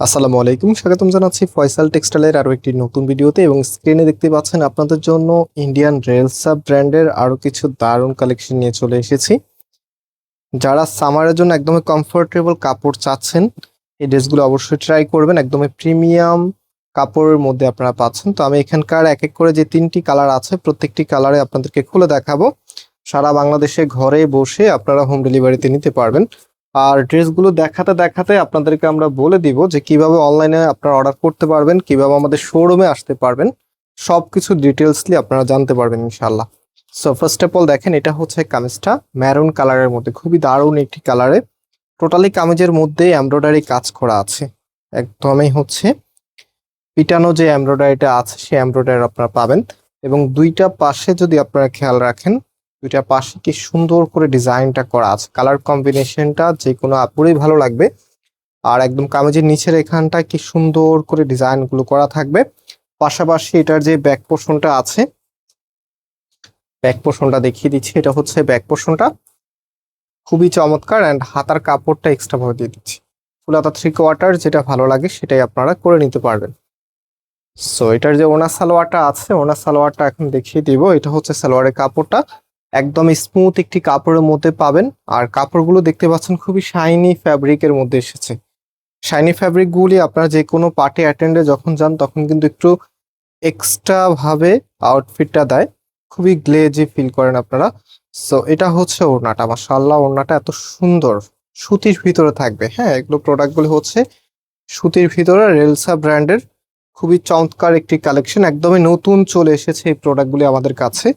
আসসালামু আলাইকুম, স্বাগতম জানাচ্ছি ফয়সাল টেক্সটাইলের আরও একটি নতুন ভিডিওতে এবং স্ক্রিনে দেখতে পাচ্ছেন আপনাদের জন্য ইন্ডিয়ান রেলসা ব্র্যান্ডের আরও কিছু দারুণ কালেকশন নিয়ে চলে এসেছি। যারা সামারের জন্য একদমই কমফোর্টেবল কাপড় চাচ্ছেন, এই ড্রেসগুলো অবশ্যই ট্রাই করবেন, একদমই প্রিমিয়াম কাপড়ের মধ্যে আপনারা পাচ্ছেন। তো আমি এখানকার এক এক করে যে তিনটি কালার আছে, প্রত্যেকটি কালারে আপনাদেরকে খুলে দেখাবো। সারা বাংলাদেশে ঘরে বসে আপনারা হোম ডেলিভারিতে নিতে পারবেন। আর ড্রেসগুলো দেখাতে দেখাতে আপনাদেরকে আমরা বলে দিব যে কীভাবে অনলাইনে আপনারা অর্ডার করতে পারবেন, কীভাবে আমাদের শোরুমে আসতে পারবেন সব কিছু ডিটেলসলি আপনারা জানতে পারবেন ইনশাল্লাহ সো ফার্স্ট অফ অল দেখেন, এটা হচ্ছে কামিজটা ম্যারুন কালারের মধ্যে, খুবই দারুণ একটি কালারে টোটালি কামিজের মধ্যে এমব্রয়ডারি কাজ করা আছে। একদমই হচ্ছে পিটানো যে এমব্রয়ডারিটা আছে, সেই এমব্রয়ডারি আপনারা পাবেন। এবং দুইটা পাশে যদি আপনারা খেয়াল রাখেন দুইটা পাশে কি সুন্দর করে ডিজাইনটা করা আছে। কালার কম্বিনেশনটা যে কোনো আপুরই ভালো লাগবে। আর একদম কামিজের নিচের এখানটা কি সুন্দর করে ডিজাইনগুলো করা থাকবে। পাশাপাশি এটার যে ব্যাক পোর্শনটা আছে ব্যাক পোর্শনটা দেখিয়ে দিচ্ছি, এটা হচ্ছে ব্যাক পোর্শনটা খুবই চমৎকার অ্যান্ড হাতার কাপড়টা এক্সট্রা ভাবে দিয়ে দিচ্ছি। ফুল থ্রি কোয়ার্টার যেটা ভালো লাগে সেটাই আপনারা করে নিতে পারবেন। সো এটার যে ওনা সালোয়ারটা আছে ওনা সালোয়ারটা এখন দেখিয়ে দিব। এটা হচ্ছে সালোয়ারের কাপড়টা। একদম স্মুথ একটি কাপড়ের মধ্যে পাবেন। আর কাপড়গুলো দেখতে পাচ্ছেন খুবই শাইনি ফ্যাব্রিকের মধ্যে এসেছে। শাইনি ফ্যাব্রিকগুলি আপনারা যে কোনো পার্টি অ্যাটেন্ডে যখন যান, তখন কিন্তু একটু এক্সট্রা ভাবে আউটফিটটা দেয়। খুবই গ্লেজি ফিল করেন আপনারা। সো এটা হচ্ছে ওড়নাটা। মাশাআল্লাহ, ওড়নাটা এত সুন্দর। সুতির ভিতরে থাকবে। হ্যাঁ এগুলো প্রোডাক্টগুলো হচ্ছে সুতির ভিতরে রেলসা ব্র্যান্ডের খুবই চমৎকার একটি কালেকশন একদমই নতুন চলে এসেছে এই প্রোডাক্টগুলি আমাদের কাছে।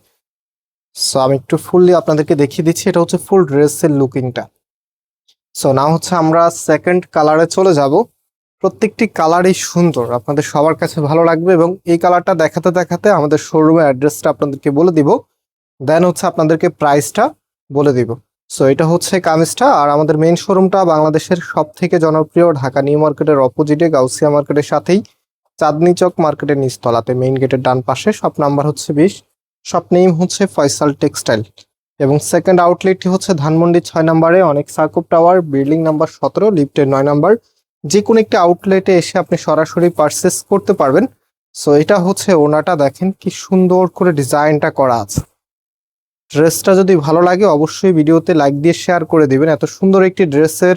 সো আমি একটু ফুললি আপনাদেরকে দেখিয়ে দিচ্ছি, এটা হচ্ছে ফুল ড্রেসের লুকিংটা সো না হচ্ছে আমরা সেকেন্ড কালারে চলে যাব। প্রত্যেকটি কালারই সুন্দর, আপনাদের সবার কাছে ভালো লাগবে এবং এই কালারটা দেখাতে দেখাতে আমাদের শোরুমের অ্যাড্রেসটা আপনাদেরকে বলে দিব। দেন হচ্ছে আপনাদেরকে প্রাইসটা বলে দিব। সো এটা হচ্ছে কামিজটা আর আমাদের মেইন শোরুমটা বাংলাদেশের সব থেকে জনপ্রিয় ঢাকা নিউ মার্কেটের অপোজিটে গাউসিয়া মার্কেটের সাথেই। চাঁদনি চক মার্কেটের নিচতলাতে মেইন গেটের ডান পাশে সব নাম্বার হচ্ছে বিশ। শপ নেম হচ্ছে ফয়সাল টেক্সটাইল। এবং সেকেন্ড আউটলেটটি হচ্ছে ধানমন্ডি ছয় নম্বরে, অনেক সার্কুপ টাওয়ার বিল্ডিং নাম্বার সতেরো লিফটের নয় নাম্বার। যে কোনো একটি আউটলেটে এসে আপনি সরাসরি পারচেস করতে পারবেন। সো এটা হচ্ছে ওনাটা, দেখেন কি সুন্দর করে ডিজাইনটা করা আছে। ড্রেসটা যদি ভালো লাগে, অবশ্যই ভিডিওতে লাইক দিয়ে শেয়ার করে দিবেন। এত সুন্দর একটি ড্রেসের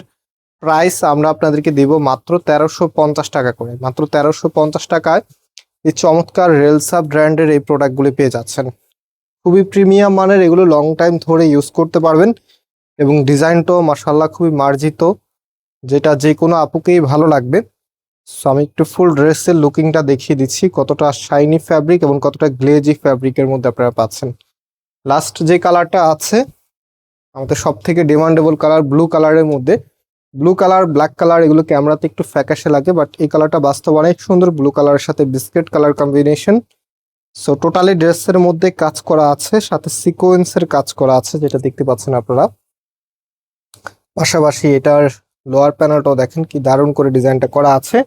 প্রাইস আমরা আপনাদেরকে দিব মাত্র তেরোশো টাকা করে। মাত্র তেরোশো টাকায় এই চমৎকার রেলসা ব্র্যান্ডের এই প্রোডাক্টগুলি পেয়ে যাচ্ছেন। খুবই প্রিমিয়াম মানের, এগুলো লং টাইম ধরে ইউজ করতে পারবেন এবং ডিজাইনটাও মাসাল্লাহ খুবই মার্জিত, যেটা যে কোনো আপুকেই ভালো লাগবে। সো আমি একটু ফুল ড্রেসের লুকিংটা দেখিয়ে দিচ্ছি, কতটা শাইনি ফ্যাব্রিক এবং কতটা গ্লেজি ফ্যাব্রিকের মধ্যে আপনারা পাচ্ছেন। লাস্ট যে কালারটা আছে, আমাদের সব থেকে ডিমান্ডেবল কালার ব্লু কালারের মধ্যে ব্লু কালার ব্ল্যাক কালার এগুলো ক্যামেরাতে একটু ফ্যাকাশে লাগে বাট এই কালারটা বাস্তব অনেক সুন্দর। ব্লু কালারের সাথে biscuit colour combination so totally ড্রেসের মধ্যে কাজ করা আছে, সাথে সিকোয়েন্সের কাজ করা আছে, যেটা দেখতে পাচ্ছেন আপনারা। পাশাপাশি এটার লোয়ার প্যানেলটাও দেখেন কি দারুণ করে ডিজাইনটা করা আছে।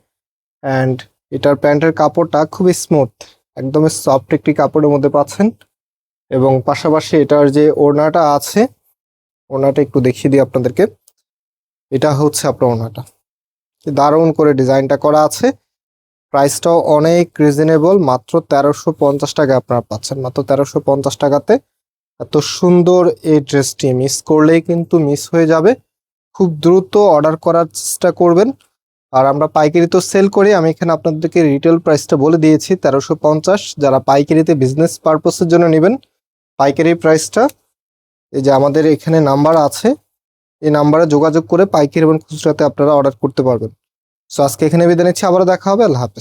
অ্যান্ড এটার প্যান্টের কাপড়টা খুবই স্মুথ একদমই সফট একটি কাপড়ের মধ্যে পাচ্ছেন। এবং পাশাপাশি এটার যে ওড়নাটা আছে, ওড়নাটা একটু দেখিয়ে দিই আপনাদেরকে। এটা হচ্ছে আপনার ওনাটা দারুণ করে ডিজাইনটা করা আছে। প্রাইসটাও অনেক রিজনেবল মাত্র তেরোশো পঞ্চাশ টাকা আপনারা পাচ্ছেন। মাত্র তেরোশো পঞ্চাশ টাকাতে এত সুন্দর এই ড্রেসটি মিস করলেই কিন্তু মিস হয়ে যাবে। খুব দ্রুত অর্ডার করার চেষ্টা করবেন। আর আমরা পাইকারি তো সেল করি, আমি এখানে আপনাদেরকে রিটেল প্রাইসটা বলে দিয়েছি, তেরোশো পঞ্চাশ। যারা পাইকারিতে বিজনেস পারপসের জন্য নেবেন, পাইকারি প্রাইসটা এই যে আমাদের এখানে নাম্বার আছে এই নাম্বারে যোগাযোগ করে পাইকারি এবং খুচরাতে আপনারা অর্ডার করতে পারবেন। সো আজকে এখানে বিদায় নিচ্ছি, আবারও দেখা হবে, আল্লাহ হাফেজ।